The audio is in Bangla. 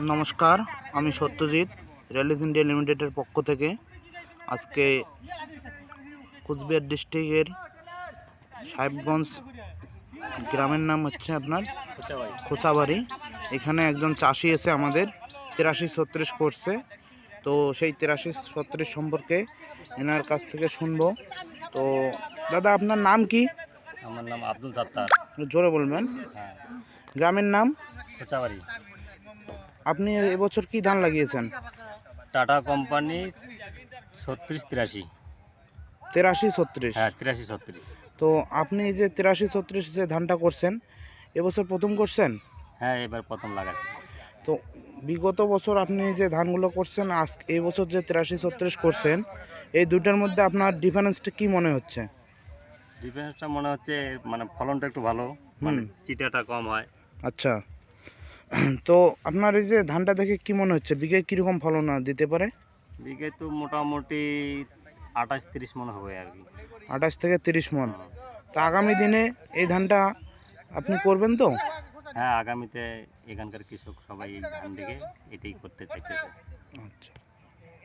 নমস্কার আমি সত্যজিৎ রিয়ালিস ইন্ডিয়া লিমিটেডের পক্ষ থেকে আজকে কুচবিহার ডিস্ট্রিক্টের সাহেবগঞ্জ গ্রামের নাম হচ্ছে আপনার খোঁচাবাড়ি। এখানে একজন চাষি এসে আমাদের তিরাশি ছত্রিশ করছে। তো সেই তিরাশি ছত্রিশ সম্পর্কে এনার কাছ থেকে শুনব। তো দাদা আপনার নাম কি? আমার নাম আব্দুল সাত্তার। জোরে বলবেন। হ্যাঁ। গ্রামের নাম? কোচাবাড়ি আপনি এবছর কি ধান লাগিয়েছেন? টাটা কোম্পানি ছত্রিশ তিরাশি। তেরাশি ছত্রিশ? হ্যাঁ তিরাশি ছত্রিশ। তো আপনি এই যে তিরাশি ছত্রিশ যে ধানটা করছেন এবছর প্রথম করছেন? হ্যাঁ এবার প্রথম লাগাচ্ছি তো বিগত বছর আপনি যে ধানগুলো করছেন আজ এই বছর যে তিরাশি ছত্রিশ করছেন এই দুটার মধ্যে আপনার ডিফারেন্সটা কি মনে হচ্ছে? ডিফারেন্সটা মনে হচ্ছে মানে ফলনটা একটু ভালো মানে চিটাটা কম হয়। আচ্ছা। তো আপনার এই যে ধানটা দেখে কি মনে হচ্ছে? বিঘে কীরকম ফলন দিতে পারে? বিঘে তো মোটামুটি আঠাশ তিরিশ মন হবে আর কি। আঠাশ থেকে তিরিশ মন। তো আগামী দিনে এই ধানটা আপনি করবেন তো? হ্যাঁ আগামীতে এখানকার কৃষক সবাই এই ধান দিকে এটাই করতে চাইতেছে। আচ্ছা।